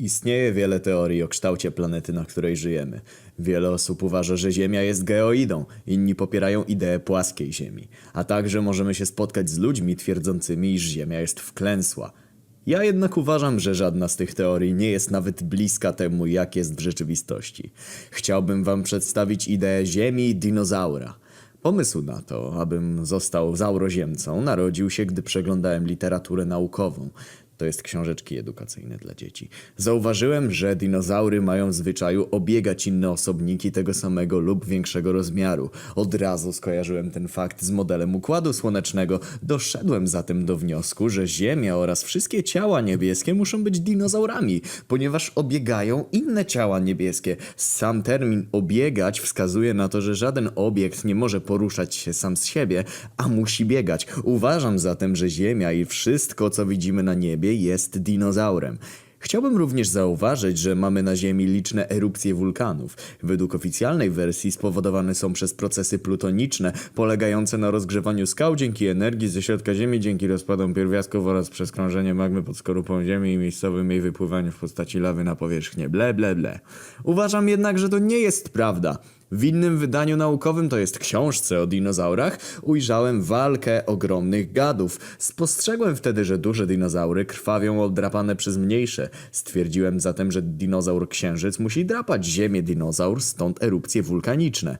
Istnieje wiele teorii o kształcie planety, na której żyjemy. Wiele osób uważa, że Ziemia jest geoidą, inni popierają ideę płaskiej Ziemi. A także możemy się spotkać z ludźmi twierdzącymi, iż Ziemia jest wklęsła. Ja jednak uważam, że żadna z tych teorii nie jest nawet bliska temu, jak jest w rzeczywistości. Chciałbym wam przedstawić ideę Ziemi i dinozaura. Pomysł na to, abym został zauroziemcą, narodził się, gdy przeglądałem literaturę naukową. To jest książeczki edukacyjne dla dzieci. Zauważyłem, że dinozaury mają w zwyczaju obiegać inne osobniki tego samego lub większego rozmiaru. Od razu skojarzyłem ten fakt z modelem Układu Słonecznego. Doszedłem zatem do wniosku, że Ziemia oraz wszystkie ciała niebieskie muszą być dinozaurami, ponieważ obiegają inne ciała niebieskie. Sam termin obiegać wskazuje na to, że żaden obiekt nie może poruszać się sam z siebie, a musi biegać. Uważam zatem, że Ziemia i wszystko, co widzimy na niebie, jest dinozaurem. Chciałbym również zauważyć, że mamy na Ziemi liczne erupcje wulkanów. Według oficjalnej wersji spowodowane są przez procesy plutoniczne, polegające na rozgrzewaniu skał dzięki energii ze środka Ziemi, dzięki rozpadom pierwiastków oraz przez krążenie magmy pod skorupą Ziemi i miejscowym jej wypływaniu w postaci lawy na powierzchnię. Ble, ble, ble. Uważam jednak, że to nie jest prawda. W innym wydaniu naukowym, to jest książce o dinozaurach, ujrzałem walkę ogromnych gadów. Spostrzegłem wtedy, że duże dinozaury krwawią oddrapane przez mniejsze. Stwierdziłem zatem, że dinozaur księżyc musi drapać ziemię dinozaur, stąd erupcje wulkaniczne.